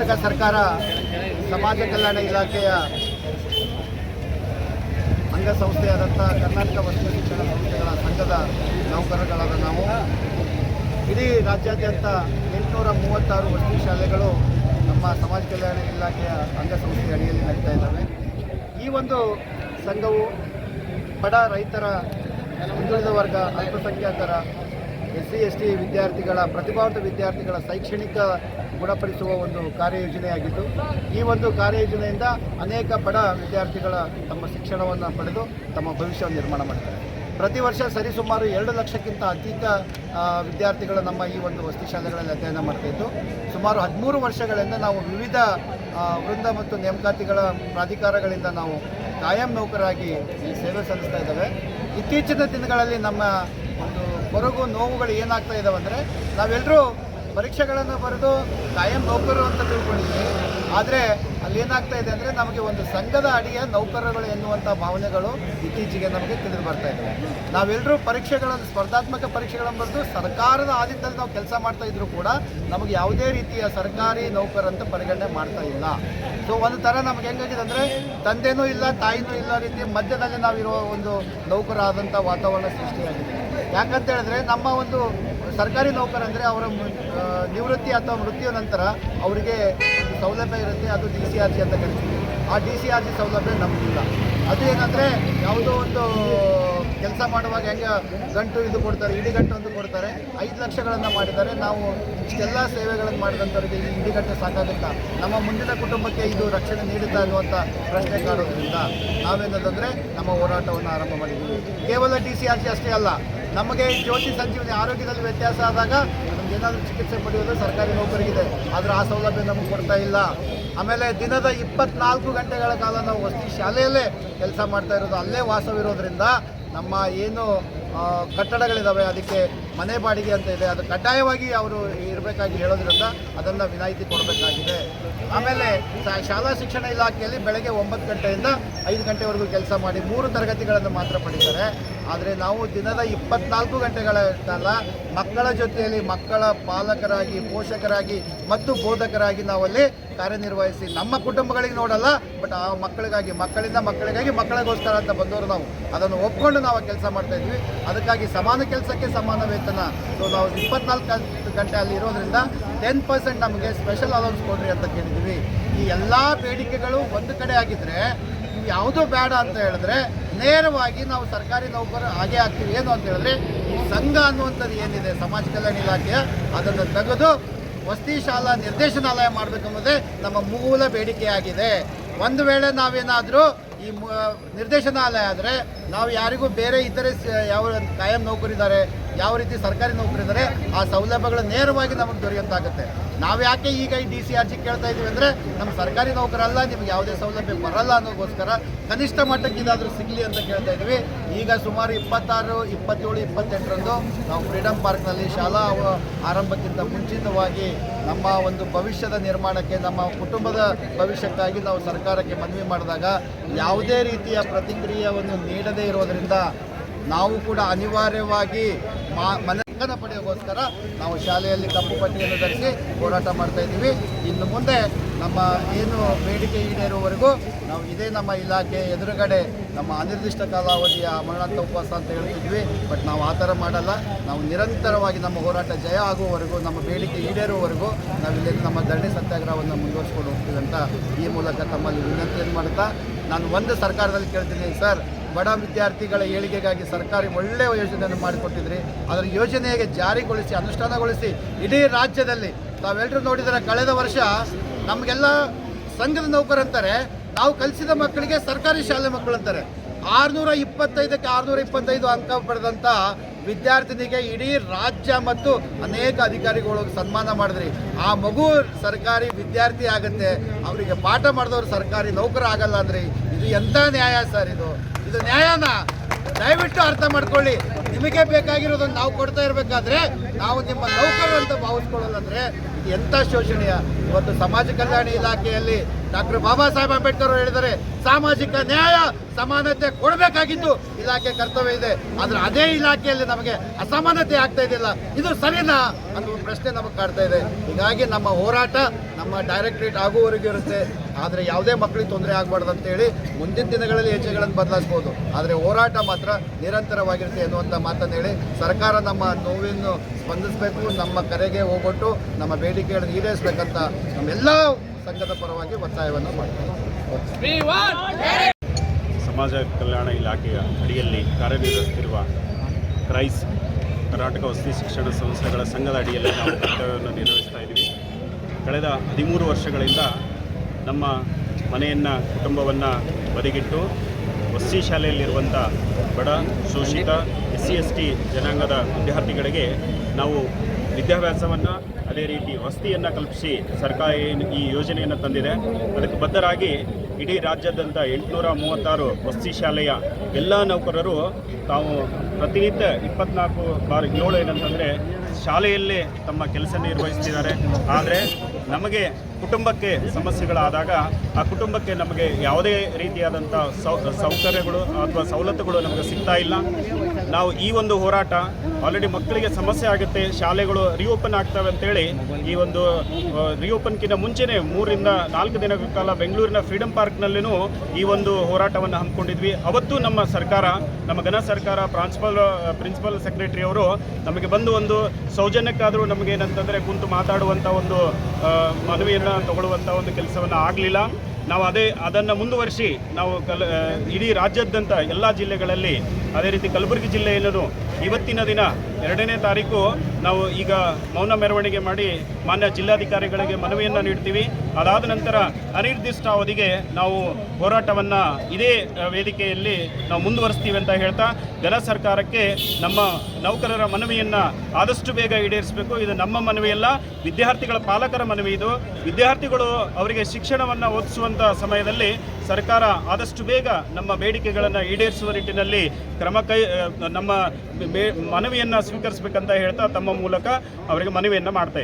ಸರ್ಕಾರ ಸಮಾಜ ಕಲ್ಯಾಣ ಇಲಾಖೆಯ ಅಂಗಸಂಸ್ಥೆಯಾದಂಥ ಕರ್ನಾಟಕ ವಸ್ತು ಶಿಕ್ಷಣ ಸಂಸ್ಥೆಗಳ ಸಂಘದ ನೌಕರರುಗಳಾದ ನಾವು. ಇಡೀ ರಾಜ್ಯಾದ್ಯಂತ ಎಂಟುನೂರ ಮೂವತ್ತಾರು ವಸತಿ ಶಾಲೆಗಳು ನಮ್ಮ ಸಮಾಜ ಕಲ್ಯಾಣ ಇಲಾಖೆಯ ಅಂಗಸಂಸ್ಥೆಯ ಅಡಿಯಲ್ಲಿ ನಡೀತಾ ಇದ್ದಾವೆ. ಈ ಒಂದು ಸಂಘವು ಬಡ ರೈತರ ಹಿಂದುಳಿದ ವರ್ಗ, ಅಲ್ಪಸಂಖ್ಯಾತರ ಎಸ್ ಸಿ ಎಸ್ ಟಿ ವಿದ್ಯಾರ್ಥಿಗಳ, ಪ್ರತಿಭಾವಂತ ವಿದ್ಯಾರ್ಥಿಗಳ ಶೈಕ್ಷಣಿಕ ಗುಣಪಡಿಸುವ ಒಂದು ಕಾರ್ಯಯೋಜನೆಯಾಗಿದ್ದು, ಈ ಒಂದು ಕಾರ್ಯಯೋಜನೆಯಿಂದ ಅನೇಕ ಬಡ ವಿದ್ಯಾರ್ಥಿಗಳ ತಮ್ಮ ಶಿಕ್ಷಣವನ್ನು ಪಡೆದು ತಮ್ಮ ಭವಿಷ್ಯವನ್ನು ನಿರ್ಮಾಣ ಮಾಡ್ತಾರೆ. ಪ್ರತಿ ವರ್ಷ ಸರಿಸುಮಾರು ಎರಡು ಲಕ್ಷಕ್ಕಿಂತ ಅಧಿಕ ವಿದ್ಯಾರ್ಥಿಗಳು ನಮ್ಮ ಈ ಒಂದು ವಸತಿ ಶಾಲೆಗಳಲ್ಲಿ ಅಧ್ಯಯನ ಮಾಡ್ತಾಯಿದ್ದು ಸುಮಾರು ಹದಿಮೂರು ವರ್ಷಗಳಿಂದ ನಾವು ವಿವಿಧ ವೃಂದ ಮತ್ತು ನೇಮಕಾತಿಗಳ ಪ್ರಾಧಿಕಾರಗಳಿಂದ ನಾವು ಕಾಯಂ ನೌಕರಾಗಿ ಈ ಸೇವೆ ಸಲ್ಲಿಸ್ತಾ ಇದ್ದಾವೆ. ಇತ್ತೀಚಿನ ದಿನಗಳಲ್ಲಿ ನಮ್ಮ ಒಂದು ಕೊರಗು ನೋವುಗಳು ಏನಾಗ್ತಾ ಇದಾವೆ ಅಂದರೆ ನಾವೆಲ್ಲರೂ ಪರೀಕ್ಷೆಗಳನ್ನು ಬರೆದು ಕಾಯಂ ನೌಕರರು ಅಂತ ತಿಳ್ಕೊಂಡಿದ್ವಿ. ಆದರೆ ಅಲ್ಲಿ ಏನಾಗ್ತಾ ಇದೆ ಅಂದರೆ ನಮಗೆ ಒಂದು ಸಂಘದ ಅಡಿಯ ನೌಕರರುಗಳು ಎನ್ನುವಂಥ ಭಾವನೆಗಳು ಇತ್ತೀಚೆಗೆ ನಮಗೆ ತಿಳಿದು ಬರ್ತಾ ಇದ್ದಾವೆ ನಾವೆಲ್ಲರೂ ಪರೀಕ್ಷೆಗಳನ್ನು, ಸ್ಪರ್ಧಾತ್ಮಕ ಪರೀಕ್ಷೆಗಳನ್ನು ಬರೆದು ಸರ್ಕಾರದ ಆದಿತ್ಯದಲ್ಲಿ ನಾವು ಕೆಲಸ ಮಾಡ್ತಾ ಇದ್ರೂ ಕೂಡ ನಮಗೆ ಯಾವುದೇ ರೀತಿಯ ಸರ್ಕಾರಿ ನೌಕರಂತ ಪರಿಗಣನೆ ಮಾಡ್ತಾ ಇಲ್ಲ. ಸೊ ಒಂದು ಥರ ನಮ್ಗೆ ಹೆಂಗಾಗಿದೆ ಅಂದರೆ ತಂದೆನೂ ಇಲ್ಲ, ತಾಯಿನೂ ಇಲ್ಲ ರೀತಿ ಮಧ್ಯದಲ್ಲಿ ನಾವಿರೋ ಒಂದು ನೌಕರ ಆದಂಥ ವಾತಾವರಣ ಸೃಷ್ಟಿಯಾಗಿದೆ. ಯಾಕಂತ ಹೇಳಿದ್ರೆ ನಮ್ಮ ಒಂದು ಸರ್ಕಾರಿ ನೌಕರ ಅಂದರೆ ಅವರ ನಿವೃತ್ತಿ ಅಥವಾ ಮೃತ್ಯು ನಂತರ ಅವರಿಗೆ ಒಂದು ಸೌಲಭ್ಯ ಇರುತ್ತೆ, ಅದು ಡಿ ಸಿ ಆರ್ ಜಿ ಅಂತ ಕರಿತೀವಿ. ಆ ಡಿ ಸಿ ಆರ್ ಜಿ ಸೌಲಭ್ಯ ನಮಗಿಲ್ಲ. ಅದು ಏನಂದರೆ ಯಾವುದೋ ಒಂದು ಕೆಲಸ ಮಾಡುವಾಗ ಹೆಂಗೆ ಗಂಟು ಇದು ಕೊಡ್ತಾರೆ ಇಡಿಗಂಟು ಅಂತ ಕೊಡ್ತಾರೆ, ಐದು ಲಕ್ಷಗಳನ್ನು ಮಾಡಿದ್ದಾರೆ. ನಾವು ಇಷ್ಟೆಲ್ಲ ಸೇವೆಗಳನ್ನು ಮಾಡಿದಂಥವ್ರಿಗೆ ಈ ಇಡಿಗಂಟು ಸಾಕಾಗುತ್ತಾ? ನಮ್ಮ ಮುಂದಿನ ಕುಟುಂಬಕ್ಕೆ ಇದು ರಕ್ಷಣೆ ನೀಡುತ್ತಾ ಅನ್ನುವಂಥ ಪ್ರಶ್ನೆ ಕಾಡೋದ್ರಿಂದ ನಾವೇನದಂದರೆ ನಮ್ಮ ಹೋರಾಟವನ್ನು ಆರಂಭ ಮಾಡಿದ್ದೀವಿ. ಕೇವಲ ಡಿ ಸಿ ಆರ್ ಜಿ ಅಷ್ಟೇ ಅಲ್ಲ ನಮಗೆ ಜ್ಯೋತಿ ಸಂಜೀವನಿ ಆರೋಗ್ಯದಲ್ಲಿ ವ್ಯತ್ಯಾಸ ಆದಾಗ ನಮ್ಗೆ ಏನಾದರೂ ಚಿಕಿತ್ಸೆ ಪಡೆಯೋದು ಸರ್ಕಾರಿ ನೌಕರಿಗಿದೆ ಆದರೆ ಆ ಸೌಲಭ್ಯ ನಮಗೆ ಕೊಡ್ತಾ ಇಲ್ಲ. ಆಮೇಲೆ ದಿನದ ಇಪ್ಪತ್ನಾಲ್ಕು ಗಂಟೆಗಳ ಕಾಲ ನಾವು ವಸತಿ ಶಾಲೆಯಲ್ಲೇ ಕೆಲಸ ಮಾಡ್ತಾ ಇರೋದು. ಅಲ್ಲೇ ವಾಸವಿರೋದ್ರಿಂದ ನಮ್ಮ ಏನು ಕಟ್ಟಡಗಳಿದ್ದಾವೆ ಅದಕ್ಕೆ ಮನೆ ಬಾಡಿಗೆ ಅಂತ ಇದೆ. ಅದು ಕಡ್ಡಾಯವಾಗಿ ಅವರು ಇರಬೇಕಾಗಿ ಹೇಳೋದ್ರಿಂದ ಅದನ್ನು ವಿನಾಯಿತಿ ಕೊಡಬೇಕಾಗಿದೆ. ಆಮೇಲೆ ಶಾಲಾ ಶಿಕ್ಷಣ ಇಲಾಖೆಯಲ್ಲಿ ಬೆಳಗ್ಗೆ ಒಂಬತ್ತು ಗಂಟೆಯಿಂದ ಐದು ಗಂಟೆವರೆಗೂ ಕೆಲಸ ಮಾಡಿ ಮೂರು ತರಗತಿಗಳನ್ನು ಮಾತ್ರ ಪಡೀತಾರೆ. ಆದರೆ ನಾವು ದಿನದ ಇಪ್ಪತ್ನಾಲ್ಕು ಗಂಟೆಗಳ ಕಾಲ ಮಕ್ಕಳ ಜೊತೆಯಲ್ಲಿ ಮಕ್ಕಳ ಪಾಲಕರಾಗಿ, ಪೋಷಕರಾಗಿ ಮತ್ತು ಬೋಧಕರಾಗಿ ನಾವಲ್ಲಿ ಕಾರ್ಯನಿರ್ವಹಿಸಿ ನಮ್ಮ ಕುಟುಂಬಗಳಿಗೆ ನೋಡಲ್ಲ ಬಟ್ ಆ ಮಕ್ಕಳಿಗಾಗಿ, ಮಕ್ಕಳಿಂದ ಮಕ್ಕಳಿಗಾಗಿ ಮಕ್ಕಳಿಗೋಸ್ಕರ ಅಂತ ಬಂದವರು ನಾವು. ಅದನ್ನು ಒಪ್ಕೊಂಡು ನಾವು ಕೆಲಸ ಮಾಡ್ತಾ ಇದ್ವಿ. ಅದಕ್ಕಾಗಿ ಸಮಾನ ಕೆಲಸಕ್ಕೆ ಸಮಾನ ವೇತನ. ಸೊ ನಾವು ಇಪ್ಪತ್ನಾಲ್ಕು ಗಂಟೆ ಅಲ್ಲಿ ಇರೋದ್ರಿಂದ ಟೆನ್ ಪರ್ಸೆಂಟ್ ನಮಗೆ ಸ್ಪೆಷಲ್ ಅಲೌನ್ಸ್ ಕೊಡ್ರಿ ಅಂತ ಕೇಳಿದ್ವಿ. ಈ ಎಲ್ಲ ಬೇಡಿಕೆಗಳು ಒಂದು ಕಡೆ ಯಾವುದು ಯಾವುದೂ ಬೇಡ ಅಂತ ಹೇಳಿದ್ರೆ ನೇರವಾಗಿ ನಾವು ಸರ್ಕಾರಿ ನೌಕರ ಹಾಗೆ ಆಗ್ತೀವಿ. ಏನು ಅಂತ ಹೇಳಿದ್ರೆ ಸಂಘ ಅನ್ನುವಂಥದ್ದು ಏನಿದೆ? ಸಮಾಜ ಕಲ್ಯಾಣ ಇಲಾಖೆಯ ಅದನ್ನು ತೆಗೆದು ವಸತಿ ಶಾಲಾ ನಿರ್ದೇಶನಾಲಯ ಮಾಡಬೇಕೆಂಬುದೇ ನಮ್ಮ ಮೂಲ ಬೇಡಿಕೆಯಾಗಿದೆ. ಒಂದು ವೇಳೆ ನಾವೇನಾದರೂ ಈ ನಿರ್ದೇಶನಾಲಯ ಆದರೆ ನಾವು ಯಾರಿಗೂ ಬೇರೆ ಇತರೆ ಯಾವ ಕಾಯಂ ನೌಕರಿದ್ದಾರೆ ಯಾವ ರೀತಿ ಸರ್ಕಾರಿ ನೌಕರಿದ್ದಾರೆ ಆ ಸೌಲಭ್ಯಗಳು ನೇರವಾಗಿ ನಮಗೆ ದೊರೆಯುವಂತಾಗುತ್ತೆ. ನಾವು ಯಾಕೆ ಈಗ ಈ ಡಿ ಸಿ ಆರ್ ಜಿ ಕೇಳ್ತಾ ಇದ್ದೀವಿ ಅಂದರೆ ನಮ್ಮ ಸರ್ಕಾರಿ ನೌಕರಲ್ಲ ನಿಮ್ಗೆ ಯಾವುದೇ ಸೌಲಭ್ಯ ಬರಲ್ಲ ಅನ್ನೋಕ್ಕೋಸ್ಕರ ಕನಿಷ್ಠ ಮಟ್ಟಕ್ಕೆ ಸಿಗಲಿ ಅಂತ ಕೇಳ್ತಾ ಇದ್ವಿ. ಈಗ ಸುಮಾರು ಇಪ್ಪತ್ತಾರು, ಇಪ್ಪತ್ತೇಳು, ಇಪ್ಪತ್ತೆಂಟರಂದು ನಾವು ಫ್ರೀಡಮ್ ಪಾರ್ಕ್ನಲ್ಲಿ ಶಾಲಾ ಆರಂಭಕ್ಕಿಂತ ಮುಂಚಿತವಾಗಿ ನಮ್ಮ ಒಂದು ಭವಿಷ್ಯದ ನಿರ್ಮಾಣಕ್ಕೆ, ನಮ್ಮ ಕುಟುಂಬದ ಭವಿಷ್ಯಕ್ಕಾಗಿ ನಾವು ಸರ್ಕಾರಕ್ಕೆ ಮನವಿ ಮಾಡಿದಾಗ ಯಾವುದೇ ರೀತಿಯ ಪ್ರತಿಕ್ರಿಯೆಯನ್ನು ನೀಡದೇ ಇರೋದರಿಂದ ನಾವು ಕೂಡ ಅನಿವಾರ್ಯವಾಗಿ ಮಾ ಮನೆಗನ ಪಡೆಯೋಗೋಸ್ಕರ ನಾವು ಶಾಲೆಯಲ್ಲಿ ಕಪ್ಪು ಪಟ್ಟಿಯನ್ನು ಧರಿಸಿ ಹೋರಾಟ ಮಾಡ್ತಾ ಇದ್ದೀವಿ. ಇನ್ನು ಮುಂದೆ ನಮ್ಮ ಏನು ಬೇಡಿಕೆ ಈಡೇರುವವರೆಗೂ ನಾವು ಇದೇ ನಮ್ಮ ಇಲಾಖೆ ಎದುರುಗಡೆ ನಮ್ಮ ಅನಿರ್ದಿಷ್ಟ ಕಾಲಾವಧಿಯ ಅಮರನಾಥ ಉಪವಾಸ ಅಂತ ಹೇಳ್ತಿದ್ವಿ. ಬಟ್ ನಾವು ಆ ಥರ ಮಾಡಲ್ಲ. ನಾವು ನಿರಂತರವಾಗಿ ನಮ್ಮ ಹೋರಾಟ ಜಯ ಆಗುವವರೆಗೂ, ನಮ್ಮ ಬೇಡಿಕೆ ಈಡೇರುವವರೆಗೂ ನಾವು ಇಲ್ಲಿ ನಮ್ಮ ಧರಣಿ ಸತ್ಯಾಗ್ರಹವನ್ನು ಮುಂದುವರಿಸ್ಕೊಂಡು ಹೋಗ್ತೀವಿ ಅಂತ ಈ ಮೂಲಕ ತಮ್ಮಲ್ಲಿ ವಿನಂತಿಯನ್ನು ಮಾಡ್ತಾ ನಾನು ಒಂದು ಸರ್ಕಾರದಲ್ಲಿ ಕೇಳ್ತೀನಿ ಸರ್ ಬಡ ವಿದ್ಯಾರ್ಥಿಗಳ ಏಳಿಗೆಗಾಗಿ ಸರ್ಕಾರಿ ಒಳ್ಳೆಯ ಯೋಜನೆಯನ್ನು ಮಾಡಿಕೊಟ್ಟಿದ್ರಿ. ಅದರ ಯೋಜನೆಗೆ ಜಾರಿಗೊಳಿಸಿ, ಅನುಷ್ಠಾನಗೊಳಿಸಿ ಇಡೀ ರಾಜ್ಯದಲ್ಲಿ ತಾವೆಲ್ಲರೂ ನೋಡಿದರೆ ಕಳೆದ ವರ್ಷ ನಮಗೆಲ್ಲ ಸಂಘದ ನೌಕರಂತಾರೆ ನಾವು ಕಲಿಸಿದ ಮಕ್ಕಳಿಗೆ ಸರ್ಕಾರಿ ಶಾಲೆ ಮಕ್ಕಳು ಅಂತಾರೆ. ಆರುನೂರ ಇಪ್ಪತ್ತೈದಕ್ಕೆ ಆರುನೂರ ಇಪ್ಪತ್ತೈದು ಅಂಕ ಪಡೆದಂಥ ವಿದ್ಯಾರ್ಥಿನಿಗೆ ಇಡೀ ರಾಜ್ಯ ಮತ್ತು ಅನೇಕ ಅಧಿಕಾರಿಗಳು ಸನ್ಮಾನ ಮಾಡಿದ್ರಿ. ಆ ಮಗು ಸರ್ಕಾರಿ ವಿದ್ಯಾರ್ಥಿ ಆಗುತ್ತೆ, ಅವರಿಗೆ ಪಾಠ ಮಾಡಿದವರು ಸರ್ಕಾರಿ ನೌಕರ ಆಗಲ್ಲ ಅಂದ್ರಿ. ಇದು ಎಂಥ ನ್ಯಾಯ ಸರ್ ಇದು? ಇದು ನ್ಯಾಯನ? ದಯವಿಟ್ಟು ಅರ್ಥ ಮಾಡ್ಕೊಳ್ಳಿ. ನಿಮಗೆ ಬೇಕಾಗಿರೋದನ್ನು ನಾವು ಕೊಡ್ತಾ ಇರಬೇಕಾದ್ರೆ ನಾವು ನಿಮ್ಮ ನೌಕರರು ಅಂತ ಇದು ಎಂಥ ಶೋಷಣೀಯ? ಇವತ್ತು ಸಮಾಜ ಕಲ್ಯಾಣ ಇಲಾಖೆಯಲ್ಲಿ ಡಾಕ್ಟರ್ ಬಾಬಾ ಸಾಹೇಬ್ ಅಂಬೇಡ್ಕರ್ ಅವರು ಹೇಳಿದ್ದಾರೆ, ಸಾಮಾಜಿಕ ನ್ಯಾಯ ಸಮಾನತೆ ಕೊಡಬೇಕಾಗಿದ್ದು ಇಲಾಖೆ ಕರ್ತವ್ಯ ಇದೆ. ಆದರೆ ಅದೇ ಇಲಾಖೆಯಲ್ಲಿ ನಮಗೆ ಅಸಮಾನತೆ ಆಗ್ತಾ ಇದೆಯಲ್ಲ, ಇದು ಸರಿನಾ ಅನ್ನೋ ಪ್ರಶ್ನೆ ನಮಗೆ ಕಾಡ್ತಾ ಇದೆ. ಹೀಗಾಗಿ ನಮ್ಮ ಹೋರಾಟ ನಮ್ಮ ಡೈರೆಕ್ಟ್ರೇಟ್ ಆಗುವವರೆಗೂ ಇರುತ್ತೆ. ಆದರೆ ಯಾವುದೇ ಮಕ್ಕಳಿಗೆ ತೊಂದರೆ ಆಗಬಾರ್ದು ಅಂತೇಳಿ ಮುಂದಿನ ದಿನಗಳಲ್ಲಿ ಹೆಜ್ಜೆಗಳನ್ನು ಬದಲಾಯಿಸ್ಬೋದು. ಆದರೆ ಹೋರಾಟ ಮಾತ್ರ ನಿರಂತರವಾಗಿರುತ್ತೆ ಅನ್ನುವಂಥ ಮಾತನ್ನು ಹೇಳಿ ಸರ್ಕಾರ ನಮ್ಮ ನೋವಿನ್ನು ಸ್ಪಂದಿಸಬೇಕು, ನಮ್ಮ ಕರೆಗೆ ಹೋಗ್ಬಿಟ್ಟು ನಮ್ಮ ಬೇಡಿಕೆಗಳನ್ನು ಈಡೇರಿಸಬೇಕಂತ ನಮ್ಮೆಲ್ಲ ಸಂಘದ ಪರವಾಗಿ ಒತ್ತಾಯವನ್ನು ಮಾಡ್ತೀವಿ. ಸಮಾಜ ಕಲ್ಯಾಣ ಇಲಾಖೆಯ ಅಡಿಯಲ್ಲಿ ಕಾರ್ಯನಿರ್ವಹಿಸುತ್ತಿರುವ ಕ್ರೈಸ್ ಕರ್ನಾಟಕ ವಸತಿ ಶಿಕ್ಷಣ ಸಂಸ್ಥೆಗಳ ಸಂಘದ ಅಡಿಯಲ್ಲಿ ನಾವು ಕರ್ತವ್ಯವನ್ನು ನಿರ್ವಹಿಸ್ತಾ ಇದ್ದೀವಿ. ಕಳೆದ ಹದಿಮೂರು ವರ್ಷಗಳಿಂದ ನಮ್ಮ ಮನೆಯನ್ನು, ಕುಟುಂಬವನ್ನು ಬದಿಗಿಟ್ಟು ವಸತಿ ಶಾಲೆಯಲ್ಲಿರುವಂಥ ಬಡ, ಶೋಷಿತ ಎಸ್ ಸಿ ಎಸ್ ಟಿ ಜನಾಂಗದ ವಿದ್ಯಾರ್ಥಿಗಳಿಗೆ ನಾವು ವಿದ್ಯಾಭ್ಯಾಸವನ್ನು, ಅದೇ ರೀತಿ ವಸತಿಯನ್ನು ಕಲ್ಪಿಸಿ ಸರ್ಕಾರ ಏನು ಈ ಯೋಜನೆಯನ್ನು ತಂದಿದೆ. ಅದಕ್ಕೆ ಬದ್ಧರಾಗಿ ಇಡೀ ರಾಜ್ಯಾದ್ಯಂತ ಎಂಟುನೂರ ಮೂವತ್ತಾರು ವಸತಿ ಶಾಲೆಯ ಎಲ್ಲ ನೌಕರರು ತಾವು ಪ್ರತಿನಿತ್ಯ ಇಪ್ಪತ್ನಾಲ್ಕು ಬಾರಿ, ಏಳು ಏನಂತಂದರೆ ಶಾಲೆಯಲ್ಲೇ ತಮ್ಮ ಕೆಲಸ ನಿರ್ವಹಿಸ್ತಿದ್ದಾರೆ. ಆದರೆ ನಮಗೆ ಕುಟುಂಬಕ್ಕೆ ಸಮಸ್ಯೆಗಳಾದಾಗ ಆ ಕುಟುಂಬಕ್ಕೆ ನಮಗೆ ಯಾವುದೇ ರೀತಿಯಾದಂಥ ಸೌ ಸೌಕರ್ಯಗಳು ಅಥವಾ ಸವಲತ್ತುಗಳು ನಮಗೆ ಸಿಗ್ತಾ ಇಲ್ಲ. ನಾವು ಈ ಒಂದು ಹೋರಾಟ ಆಲ್ರೆಡಿ ಮಕ್ಕಳಿಗೆ ಸಮಸ್ಯೆ ಆಗುತ್ತೆ ಶಾಲೆಗಳು ರಿಓಪನ್ ಆಗ್ತವೆ ಅಂತೇಳಿ ಈ ಒಂದು ರಿಓಪನ್ಕಿಂತ ಮುಂಚೆನೇ ಮೂರಿಂದ ನಾಲ್ಕು ದಿನಗಳ ಕಾಲ ಬೆಂಗಳೂರಿನ ಫ್ರೀಡಂ ಪಾರ್ಕ್ನಲ್ಲಿನೂ ಈ ಒಂದು ಹೋರಾಟವನ್ನು ಹಮ್ಮಿಕೊಂಡಿದ್ವಿ. ಅವತ್ತು ನಮ್ಮ ಸರ್ಕಾರ ನಮ್ಮ ಘನ ಸರ್ಕಾರ ಪ್ರಾನ್ಸಿಪಲ್ ಪ್ರಿನ್ಸಿಪಲ್ ಸೆಕ್ರೆಟರಿ ಅವರು ನಮಗೆ ಬಂದು ಒಂದು ಸೌಜನ್ಯಕ್ಕಾದರೂ ನಮಗೆ ಏನಂತಂದರೆ ಕುಂತು ಮಾತಾಡುವಂಥ ಒಂದು ಆ, ತಗೊಳ್ಳುವಂಥ ಒಂದು ಕೆಲಸವನ್ನು ಆಗಲಿಲ್ಲ. ನಾವು ಅದೇ ಅದನ್ನು ಮುಂದುವರಿಸಿ ನಾವು ಕಲ್ ಇಡೀ ರಾಜ್ಯಾದ್ಯಂತ ಎಲ್ಲ ಜಿಲ್ಲೆಗಳಲ್ಲಿ, ಅದೇ ರೀತಿ ಕಲಬುರಗಿ ಜಿಲ್ಲೆಯಲ್ಲೂ ಇವತ್ತಿನ ದಿನ ಎರಡನೇ ತಾರೀಕು ನಾವು ಈಗ ಮೌನ ಮೆರವಣಿಗೆ ಮಾಡಿ ಮಾನ್ಯ ಜಿಲ್ಲಾಧಿಕಾರಿಗಳಿಗೆ ಮನವಿಯನ್ನು ನೀಡ್ತೀವಿ. ಅದಾದ ನಂತರ ಅನಿರ್ದಿಷ್ಟ ಅವಧಿಗೆ ನಾವು ಹೋರಾಟವನ್ನು ಇದೇ ವೇದಿಕೆಯಲ್ಲಿ ನಾವು ಮುಂದುವರಿಸ್ತೀವಿ ಅಂತ ಹೇಳ್ತಾ ದಲ ಸರ್ಕಾರಕ್ಕೆ ನಮ್ಮ ನೌಕರರ ಮನವಿಯನ್ನು ಆದಷ್ಟು ಬೇಗ ಈಡೇರಿಸಬೇಕು. ಇದು ನಮ್ಮ ಮನವಿಯಲ್ಲ, ವಿದ್ಯಾರ್ಥಿಗಳ ಪಾಲಕರ ಮನವಿ ಇದು. ವಿದ್ಯಾರ್ಥಿಗಳು ಅವರಿಗೆ ಶಿಕ್ಷಣವನ್ನು ಓದಿಸುವಂಥ ಸಮಯದಲ್ಲಿ ಸರ್ಕಾರ ಆದಷ್ಟು ಬೇಗ ನಮ್ಮ ಬೇಡಿಕೆಗಳನ್ನು ಈಡೇರಿಸುವ ನಿಟ್ಟಿನಲ್ಲಿ ಕ್ರಮ ಕೈ ನಮ್ಮ ಮನವಿಯನ್ನು ಸ್ವೀಕರಿಸಬೇಕಂತ ಹೇಳ್ತಾ ತಮ್ಮ ಮೂಲಕ ಅವರಿಗೆ ಮನವಿಯನ್ನು ಮಾಡ್ತಾ